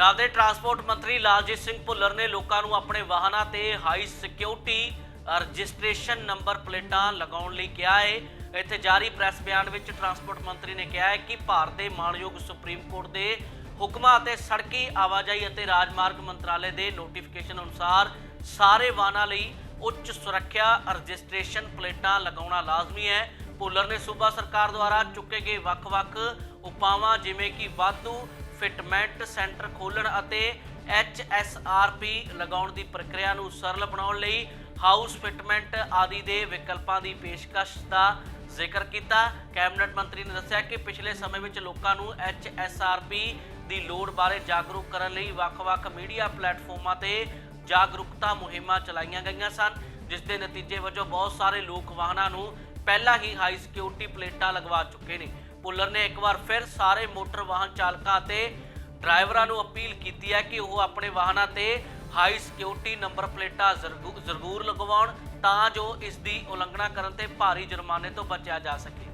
ਪੰਜਾਬ ਦੇ ਟਰਾਂਸਪੋਰਟ ਮੰਤਰੀ ਲਾਲਜੀਤ ਸਿੰਘ ਭੁੱਲਰ ਨੇ ਲੋਕਾਂ ਨੂੰ ਆਪਣੇ ਵਾਹਨਾਂ ਤੇ ਹਾਈ ਸਿਕਿਉਰਿਟੀ ਰਜਿਸਟ੍ਰੇਸ਼ਨ ਨੰਬਰ ਪਲੇਟਾਂ ਲਗਾਉਣ ਲਈ ਕਿਹਾ ਹੈ ਇੱਥੇ ਜਾਰੀ ਪ੍ਰੈਸ ਬਿਆਨ ਵਿੱਚ ਟਰਾਂਸਪੋਰਟ ਮੰਤਰੀ ਨੇ ਕਿਹਾ ਹੈ ਕਿ ਭਾਰਤ ਦੇ ਮਾਣਯੋਗ ਸੁਪਰੀਮ ਕੋਰਟ ਦੇ ਹੁਕਮਾਂ ਅਤੇ ਸੜਕੀ ਆਵਾਜਾਈ ਅਤੇ ਰਾਜਮਾਰਗ ਮੰਤਰਾਲੇ ਦੇ ਨੋਟੀਫਿਕੇਸ਼ਨ ਅਨੁਸਾਰ ਸਾਰੇ ਵਾਹਨਾਂ ਲਈ ਉੱਚ ਸੁਰੱਖਿਆ ਰਜਿਸਟ੍ਰੇਸ਼ਨ ਪਲੇਟਾਂ ਲਗਾਉਣਾ ਲਾਜ਼ਮੀ ਹੈ। ਭੁੱਲਰ ਨੇ ਸੂਬਾ ਸਰਕਾਰ ਦੁਆਰਾ ਚੁੱਕੇ ਗਏ ਵੱਖ-ਵੱਖ ਉਪਾਵਾਂ ਜਿਵੇਂ ਕਿ ਵਾਧੂ ਫਿਟਮੈਂਟ ਸੈਂਟਰ ਖੋਲ੍ਹਣ ਅਤੇ HSRP ਲਗਾਉਣ ਦੀ ਪ੍ਰਕਿਰਿਆ ਨੂੰ ਸਰਲ ਬਣਾਉਣ ਲਈ ਹਾਊਸ ਫਿਟਮੈਂਟ ਆਦਿ ਦੇ ਵਿਕਲਪਾਂ ਦੀ ਪੇਸ਼ਕਸ਼ ਦਾ ਜ਼ਿਕਰ ਕੀਤਾ। ਕੈਬਨਿਟ ਮੰਤਰੀ ਨੇ ਦੱਸਿਆ ਕਿ ਪਿਛਲੇ ਸਮੇਂ ਵਿੱਚ ਲੋਕਾਂ ਨੂੰ HSRP ਦੀ ਲੋੜ ਬਾਰੇ ਜਾਗਰੂਕ ਕਰਨ ਲਈ ਵੱਖ-ਵੱਖ ਮੀਡੀਆ ਪਲੇਟਫਾਰਮਾਂ ਤੇ ਜਾਗਰੂਕਤਾ ਮੁਹਿੰਮਾਂ ਚਲਾਈਆਂ ਗਈਆਂ ਸਨ, ਜਿਸ ਦੇ ਨਤੀਜੇ ਵਜੋਂ ਬਹੁਤ ਸਾਰੇ ਲੋਕ ਵਾਹਨਾਂ ਨੂੰ ਪਹਿਲਾਂ ਹੀ ਹਾਈ ਸਿਕਿਉਰਿਟੀ ਪਲੇਟਾਂ ਲਗਵਾ ਚੁੱਕੇ ਨੇ। ਪੁੱਲਰ ਨੇ ਇੱਕ ਵਾਰ ਫਿਰ ਸਾਰੇ ਮੋਟਰ ਵਾਹਨ ਚਾਲਕਾਂ ਅਤੇ ਡਰਾਈਵਰਾਂ ਨੂੰ ਅਪੀਲ ਕੀਤੀ ਹੈ ਕਿ ਉਹ ਆਪਣੇ ਵਾਹਨਾਂ ਤੇ ਹਾਈ ਸਿਕਿਉਰਿਟੀ ਨੰਬਰ ਪਲੇਟਾਂ ਜ਼ਰਗੂ- ਜ਼ਰੂਰ ਲਗਵਾਉਣ ਤਾਂ ਜੋ ਇਸ ਦੀ ਉਲੰਘਣਾ ਕਰਨ ਤੇ ਭਾਰੀ ਜੁਰਮਾਨੇ ਤੋਂ ਬਚਿਆ ਜਾ ਸਕੇ।